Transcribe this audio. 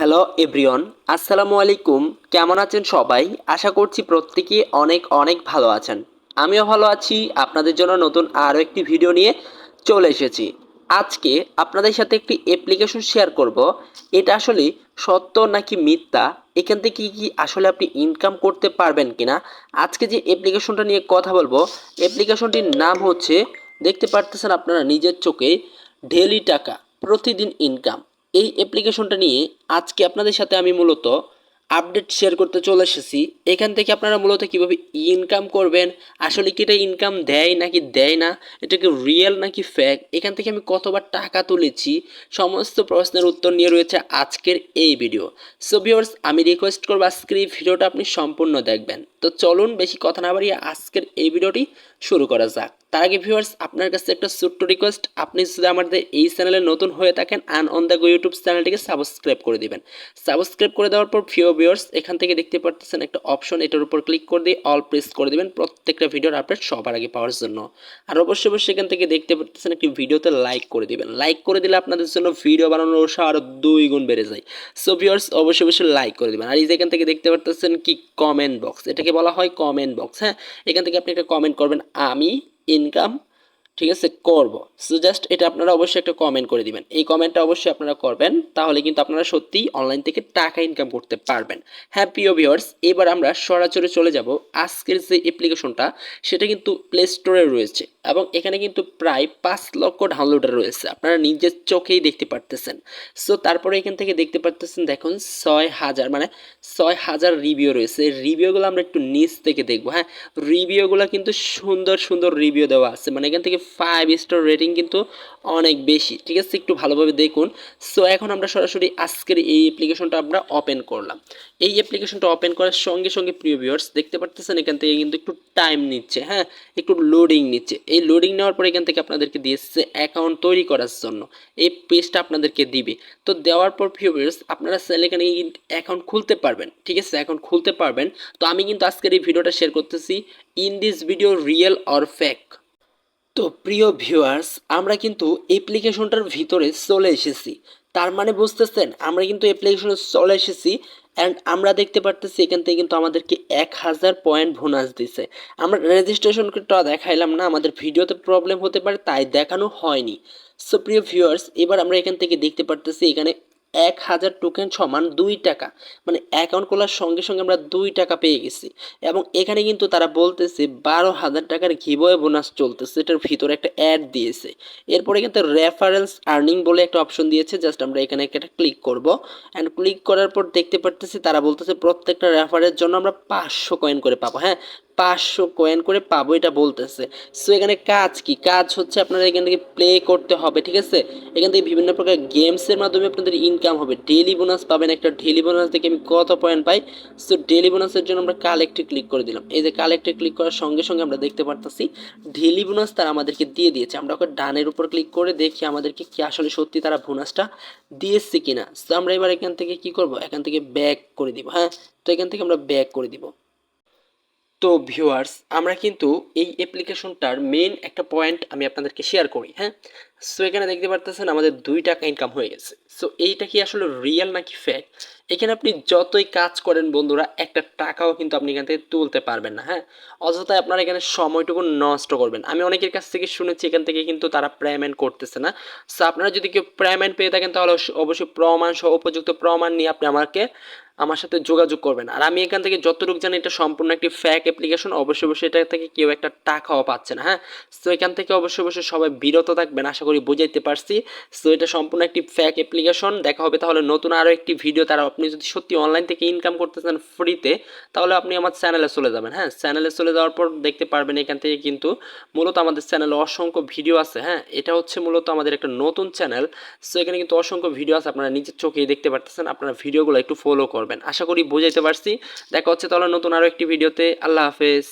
Hello everyone আসসালামু আলাইকুম। কেমন আছেন সবাই? আশা করছি প্রত্যেকে অনেক অনেক ভালো আছেন। আমিও ভালো আছি। আপনাদের জন্য নতুন আরও একটি ভিডিও নিয়ে চলে এসেছি। আজকে আপনাদের সাথে একটি অ্যাপ্লিকেশন শেয়ার করব। এটা আসলে সত্য নাকি মিথ্যা? এখান থেকে কি আসলে আপনি ইনকাম করতে পারবেন কিনা? আজকে যে অ্যাপ্লিকেশনটা নিয়ে কথা বলব অ্যাপ্লিকেশনটির নাম হচ্ছে, দেখতে পারতেছেন আপনারা নিজের চোখে ডেলি টাকা, প্রতিদিন ইনকাম এই অ্যাপ্লিকেশনটা নিয়ে আজকে আপনাদের সাথে আমি মূলত আপডেট শেয়ার করতে চলে এসেছি। এখান থেকে আপনারা মূলত কীভাবে ইনকাম করবেন, আসলে কি এটা ইনকাম দেয় নাকি দেয় না, এটা কি রিয়েল নাকি ফ্যাক এখান থেকে আমি কতবার টাকা তুলেছি, সমস্ত প্রশ্নের উত্তর নিয়ে রয়েছে আজকের এই ভিডিও সো ভিউয়ার্স আমি রিকোয়েস্ট করব আজকের এই ভিডিওটা আপনি সম্পূর্ণ দেখবেন। তো চলুন বেশি কথা না বাড়িয়ে আজকের এই ভিডিওটি শুরু করা যাক। তার আগে ভিউয়ার্স আপনার কাছে একটা ছোট্ট রিকোয়েস্ট আপনি যদি আমাদের এই চ্যানেলে নতুন হয়ে থাকেন un on the go YouTube চ্যানেলটিকে সাবস্ক্রাইব করে দিবেন। সাবস্ক্রাইব করে দেওয়ার পর ভিও ভিউয়ার্স এখান থেকে দেখতে পারতেছেন একটা অপশন এটার উপর ক্লিক করে দিয়ে অল প্রেস করে দিবেন প্রত্যেকটা ভিডিওর আপডেট সবার আগে পাওয়ার জন্য। আর অবশ্যই অবশ্যই এখান থেকে দেখতে পারতেছেন একটি ভিডিওতে লাইক করে দিবেন। লাইক করে দিলে আপনাদের জন্য ভিডিও বানানোর উৎসাহ আরও দুই গুণ বেড়ে যায়। সো ভিউয়ার্স অবশ্যই অবশ্যই লাইক করে দিবেন। আর এই যে এখান থেকে দেখতে পারতেছেন কি কমেন্ট বক্স এটাকে বলা হয় কমেন্ট বক্স হ্যাঁ? এখান থেকে আপনি একটা কমেন্ট করবেন, আমি ইনকাম ঠিক আছে, করব। সো জাস্ট এটা আপনারা অবশ্যই একটা কমেন্ট করে দিবেন। এই কমেন্টটা অবশ্যই আপনারা করবেন, তাহলে কিন্তু আপনারা সত্যিই অনলাইন থেকে টাকা ইনকাম করতে পারবেন। হ্যাঁ প্রিয় ভিউয়ার্স এবার আমরা সরাসরি চলে যাব আজকের যে অ্যাপ্লিকেশনটা সেটা কিন্তু প্লে স্টোরে রয়েছে এবং এখানে কিন্তু প্রায় পাঁচ লক্ষ ডাউনলোডার রয়েছে। আপনারা নিজের চোখেই দেখতে পারতেছেন। সো তারপরে এখান থেকে দেখতে পারতেছেন, দেখুন, ছয় হাজার মানে ছয় হাজার রিভিউ রয়েছে। রিভিউগুলো আমরা একটু নিচ থেকে দেখব হ্যাঁ। রিভিউগুলো কিন্তু সুন্দর সুন্দর রিভিউ দেওয়া আছে। মানে এখান থেকে ফাইভ স্টার রেটিং কিন্তু অনেক বেশি, ঠিক আছে? একটু ভালোভাবে দেখুন। সো এখন আমরা সরাসরি আজকের এই অ্যাপ্লিকেশনটা আমরা ওপেন করলাম। এই অ্যাপ্লিকেশনটা ওপেন করার সঙ্গে সঙ্গে প্রিয় ভিউয়ার্স দেখতে পারতেছেন এখান থেকে কিন্তু একটু টাইম নিচ্ছে হ্যাঁ? একটু লোডিং নিচ্ছে। এই লোডিং নেওয়ার পর এখান থেকে আপনাদেরকে দিয়েছে অ্যাকাউন্ট তৈরি করার জন্য। এই পেজটা আপনাদেরকে দিবে। তো দেওয়ার পর প্রিয় ভিউয়ার্স আপনারা চাইলে এখানে অ্যাকাউন্ট খুলতে পারবেন, ঠিক আছে? অ্যাকাউন্ট খুলতে পারবেন। তো আমি কিন্তু আজকের এই ভিডিওটা শেয়ার করতেছি in this video real or fake তো প্রিয় ভিউয়ার্স, আমরা কিন্তু অ্যাপ্লিকেশনটার ভিতরে চলে এসেছি। তার মানে বুঝতেছেন, আমরা কিন্তু অ্যাপ্লিকেশনে চলে এসেছি অ্যান্ড আমরা দেখতে পারতেছি এখান থেকে কিন্তু আমাদেরকে এক হাজার পয়েন্ট বোনাস দিছে। আমরা রেজিস্ট্রেশনটা দেখাইলাম না, আমাদের ভিডিওতে প্রবলেম হতে পারে, তাই দেখানো হয়নি। সো প্রিয় ভিউয়ার্স, এবার আমরা এখান থেকে দেখতে পারতেছি এখানে এক হাজার টোকেন সমান দুই টাকা। মানে অ্যাকাউন্ট খোলার সঙ্গে সঙ্গে আমরা দুই টাকা পেয়ে গেছি। এবং এখানে কিন্তু তারা বলতেছে বারো হাজার টাকার ঘিবয়ে বোনাস চলতেছে। এটার ভিতরে একটা অ্যাড দিয়েছে। এরপরে কিন্তু রেফারেন্স আর্নিং বলে একটা অপশন দিয়েছে। জাস্ট আমরা এখানে একটা ক্লিক করব। অ্যান্ড ক্লিক করার পর দেখতে পারতেছি তারা বলতেছে প্রত্যেকটা রেফারের জন্য আমরা পাঁচশো কয়েন করে পাবো। হ্যাঁ পাঁচশো কয়েন করে পাবো, এটা বলতেছে। সো এখানে কাজ কি? কাজ হচ্ছে আপনারা এখান থেকে প্লে করতে হবে, ঠিক আছে? এখান থেকে বিভিন্ন প্রকার গেমসের মাধ্যমে আপনাদের ইনকাম হবে। ডেলি বোনাস পাবেন একটা ডেলি বোনাস থেকে আমি কত পয়েন্ট পাই? সো ডেলি বোনাসের জন্য আমরা কালেক্টে ক্লিক করে দিলাম। এই যে কালেক্টে ক্লিক করার সঙ্গে সঙ্গে আমরা দেখতে পারতেছি ডেলি বোনাস তারা আমাদেরকে দিয়ে দিয়েছে। আমরা ওকে ডানের উপর ক্লিক করে দেখি আমাদেরকে কি আসলে সত্যি তারা বোনাসটা দিয়েছে কিনা। সো আমরা এবার এখান থেকে কি করব? এখান থেকে ব্যাক করে দিব হ্যাঁ? তো এখান থেকে আমরা ব্যাক করে দিব। তো ভিউয়ার্স আমরা কিন্তু এই অ্যাপ্লিকেশনটার মেন একটা পয়েন্ট আমি আপনাদেরকে শেয়ার করি হ্যাঁ? সো এখানে দেখতে পারতেছেন আমাদের দুই টাকা ইনকাম হয়ে গেছে। সো এইটা কি আসলে রিয়েল নাকি ফ্যাক এখানে আপনি যতই কাজ করেন বন্ধুরা, একটা টাকাও কিন্তু আপনি এখান থেকে তুলতে পারবেন না হ্যাঁ? অযথায় আপনারা এখানে সময়টুকু নষ্ট করবেন। আমি অনেকের কাছ থেকে শুনেছি, এখান থেকে কিন্তু তারা পেমেন্ট করতেছে না। সো আপনারা যদি কেউ পেমেন্ট পেয়ে থাকেন, তাহলে অবশ্যই প্রমাণ সহ, উপযুক্ত প্রমাণ নিয়ে আপনি আমাকে আমার সাথে যোগাযোগ করবেন আর আমি এখান থেকে যতটুকু জানি এটা সম্পূর্ণ একটি ফ্যাক অ্যাপ্লিকেশন অবশ্যই অবশ্যই এটা থেকে কেউ একটা টাকাও পাচ্ছে না হ্যাঁ? সো এখান থেকে অবশ্যই অবশ্যই সবাই বিরত থাকবেন, আশা করি বুঝাইতে পারছি। সো এটা সম্পূর্ণ একটি ফ্যাক অ্যাপ্লিকেশন দেখা হবে তাহলে নতুন আরও একটি ভিডিও তারা আপনি যদি সত্যি অনলাইন থেকে ইনকাম করতে চান ফ্রিতে তাহলে আপনি আমার চ্যানেলে চলে যাবেন হ্যাঁ? চ্যানেলে চলে যাওয়ার পর দেখতে পারবেন এখান থেকে কিন্তু মূলত আমাদের চ্যানেলে অসংখ্য ভিডিও আছে হ্যাঁ? এটা হচ্ছে মূলত আমাদের একটা নতুন চ্যানেল সো এখানে কিন্তু অসংখ্য ভিডিও আছে, আপনারা নিজের চোখেই দেখতে পারতেছেন। আপনারা ভিডিওগুলো একটু ফলো করবেন। আশা করি বুঝাইতে পারছি। দেখা হচ্ছে তাহলে নতুন আরও একটি ভিডিওতে। আল্লাহ হাফেজ।